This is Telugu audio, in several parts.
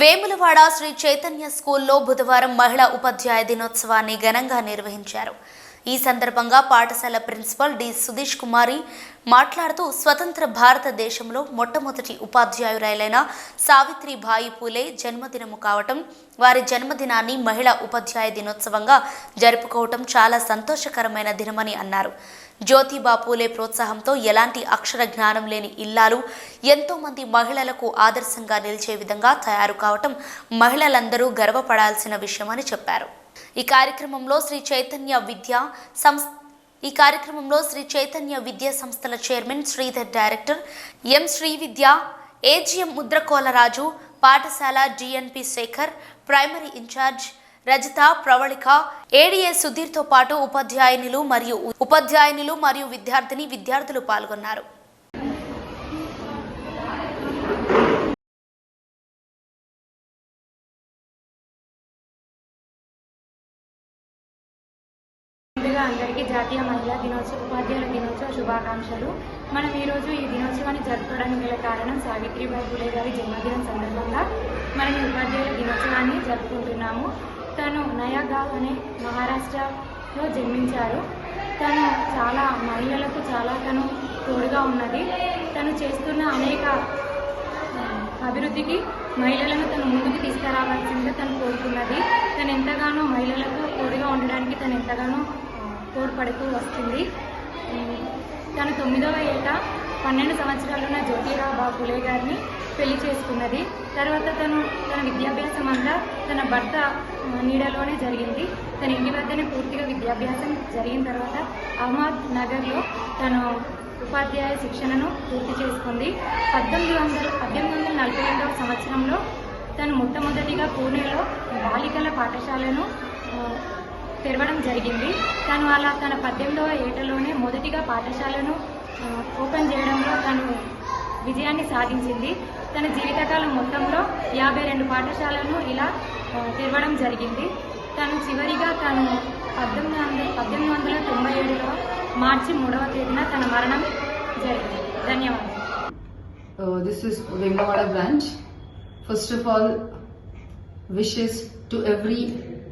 వేములవాడ శ్రీ చైతన్య స్కూల్లో బుధవారం మహిళా ఉపాధ్యాయ దినోత్సవాన్ని ఘనంగా నిర్వహించారు. ఈ సందర్భంగా పాఠశాల ప్రిన్సిపల్ డి. సుధీష్ కుమారి మాట్లాడుతూ స్వతంత్ర భారతదేశంలో మొట్టమొదటి ఉపాధ్యాయురాలైన సావిత్రిబాయి పూలే జన్మదినము కావటం వారి జన్మదినాన్ని మహిళా ఉపాధ్యాయ దినోత్సవంగా జరుపుకోవటం చాలా సంతోషకరమైన దినమని అన్నారు. జ్యోతిబా పూలే ప్రోత్సాహంతో ఎలాంటి అక్షర జ్ఞానం లేని ఇల్లాలు ఎంతోమంది మహిళలకు ఆదర్శంగా నిలిచే విధంగా తయారు కావటం మహిళలందరూ గర్వపడాల్సిన విషయమని చెప్పారు. ఈ కార్యక్రమంలో శ్రీ చైతన్య విద్యా సంస్థ ఈ కార్యక్రమంలో శ్రీ చైతన్య విద్యా సంస్థల chairman Sridhar director M Sri Vidya AGM ముద్రకోలరాజు పాఠశాల DNP Sekhar primary incharge Rajitha Pravalika ADA సుధీర్తో పాటు ఉపాధ్యాయునులు మరియు ఉపాధ్యాయునులు మరియు విద్యార్థిని విద్యార్థులు పాల్గొన్నారు. ముందుగా అందరికీ జాతీయ మహిళా దినోత్సవ ఉపాధ్యాయుల దినోత్సవ శుభాకాంక్షలు. మనం ఈరోజు ఈ దినోత్సవాన్ని జరుపుకోవడానికి గల కారణం సావిత్రిబాయి పూలే గారి జన్మదినం సందర్భంగా మనం ఈ ఉపాధ్యాయుల దినోత్సవాన్ని జరుపుకుంటున్నాము. తను నయాగావ్ అనే మహారాష్ట్రలో జన్మించారు. తను చాలా మహిళలకు చాలా తను తోడుగా ఉన్నది. తను చేస్తున్న అనేక అభివృద్ధికి మహిళలను తను ముందుకు తీసుకురావాల్సిందిగా తను కోరుకున్నది. తను ఎంతగానో మహిళలకు తోడుగా ఉండడానికి తను ఎంతగానో తోడ్పడుతూ వస్తుంది. తన తను తొమ్మిదవ ఏట పన్నెండు సంవత్సరాలున్న జ్యోతిరావు బాపులే గారిని పెళ్ళి చేసుకున్నది. తర్వాత తను తన విద్యాభ్యాసం అంతా తన భర్త నీడలోనే జరిగింది. తన ఇంటి వద్దనే పూర్తిగా విద్యాభ్యాసం జరిగిన తర్వాత అహ్మద్ నగర్లో తను ఉపాధ్యాయ శిక్షణను పూర్తి చేసుకుంది. పద్దెనిమిది వందల పద్దెనిమిది వందల నలభై ఎనిమిదవ సంవత్సరంలో తను మొట్టమొదటిగా పూణేలో బాలికల పాఠశాలను తెరవడం జరిగింది. తను అలా తన పద్దెనిమిదవ ఏటలోనే మొదటిగా పాఠశాలను ఓపెన్ చేయడంలో తను విజయాన్ని సాధించింది. తన జీవితకాలం మొత్తంలో యాభై రెండు పాఠశాలను ఇలా తెరవడం జరిగింది. తను చివరిగా తను పద్దెనిమిది వందల పద్దెనిమిది వందల తొంభై ఏడులో మార్చి మూడవ తేదీన తన మరణం జరిగింది. ధన్యవాదాలు. This is Vengavada branch first of all wishes to every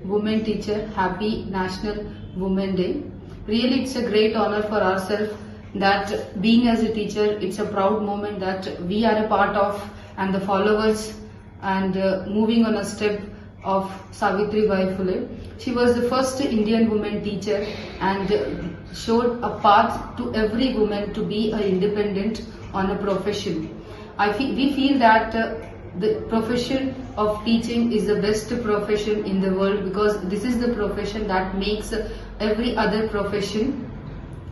woman teacher happy National Women Day. Really, it's a great honor for ourselves that being as a teacher, it's a proud moment that we are a part of and the followers and uh, moving on a step of Savitri Bai Phule. She was the first Indian woman teacher and showed a path to every woman to be a independent on a profession. I feel, we feel that uh, the profession of teaching is the best profession in the world because this is the profession that makes every other profession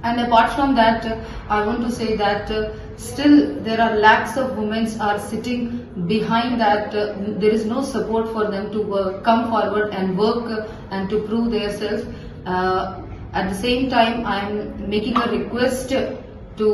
and apart from that, I want to say that uh, still there are lakhs of women are sitting behind that. Uh, there is no support for them to uh, come forward and work and to prove themselves. Uh, at the same time, I am making a request to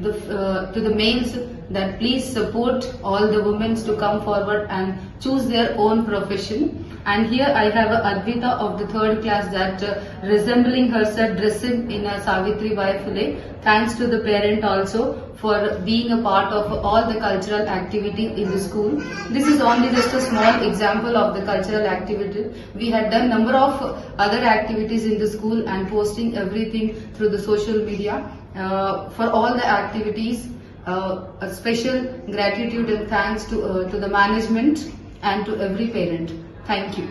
the uh, to the males that please support all the women to come forward and choose their own profession. And here I have a Advita of the third class that uh, resembling herself dressing in a Savitri Bai Phule. Thanks to the parent also for being a part of all the cultural activity in the school. This is only just a small example of the cultural activity. We had done number of other activities in the school and posting everything through the social media. Uh, for all the activities, uh, a special gratitude and thanks to, uh, to the management and to every parent. Thank you.